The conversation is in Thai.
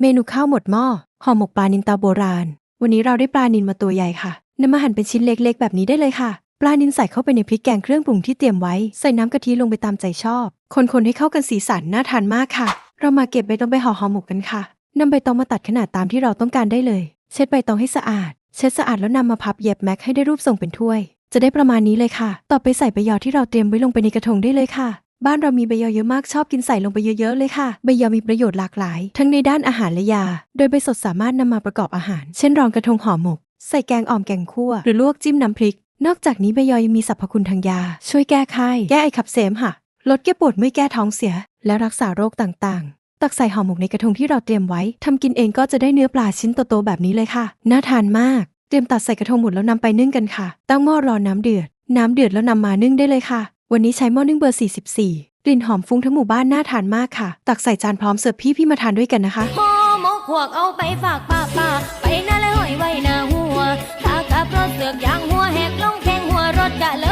เมนูข้าวหมดหม้อห่อหมกปลานินตาโบราณ วันนี้เราได้ปลานินมาตัวใหญ่ค่ะนำมาหั่นเป็นชิ้นเล็กๆ แบบนี้ได้เลยค่ะ ปลานินใส่เข้าไปในพริกแกงเครื่องปรุงที่เตรียมไว้ ใส่น้ำกะทิลงไปตามใจชอบ คนๆให้เข้ากันสีสันน่าทานมากค่ะ เรามาเก็บใบตองไปห่อห่อหมกกันค่ะนำใบตองมาตัดขนาดตามที่เราต้องการได้เลย เช็ดใบตองให้สะอาด เช็ดสะอาดแล้วนำมาพับเย็บแม็กให้ได้รูปทรงเป็นถ้วย จะได้ประมาณนี้เลยค่ะ ต่อไปใส่ใบยอที่เราเตรียมไว้ลงไปในกระทงได้เลยค่ะ บ้านเรามีใบยอเยอะมากชอบกินใส่ลงไปเยอะๆเลยค่ะ ใบยอมีประโยชน์หลากหลาย ทั้งในด้านอาหารและยา โดยใบสดสามารถนำมาประกอบอาหาร เช่นรองกระทงห่อหมก ใส่แกงอ่อมแกงคั่ว หรือลวกจิ้มน้ำพริก นอกจากนี้ใบยอยังมีสรรพคุณทางยา ช่วยแก้ไข้แก้ไอขับเสมหะลดแก้ปวดเมื่อยแก้ท้องเสีย และรักษาโรคต่างๆ ตักใส่ห่อหมกในกระทงที่เราเตรียมไว้ทำกินเองก็จะได้เนื้อปลาชิ้นโตๆแบบนี้เลยค่ะ น่าทานมาก เตรียมตัดใส่กระทงหมุนแล้วนำไปนึ่งกันค่ะ ตั้งหม้อรอน้ำเดือด น้ำเดือดแล้วนำมานึ่งได้เลยค่ะ วันนี้ใช้หม้อนึ่งเบอร์ 44 กลิ่นหอมฟุ้งทั้งหมู่บ้านน่าทานมากค่ะ ตักใส่จานพร้อมเสิร์ฟพี่พี่มาทานด้วยกันนะคะหม้อหมกพวกเอาไปฝากป้าป้าไปนาและหอยไว้หน้าหัวถ้ากับรถเสือกยางหัวแหกลงแข้งหัวรถกะเล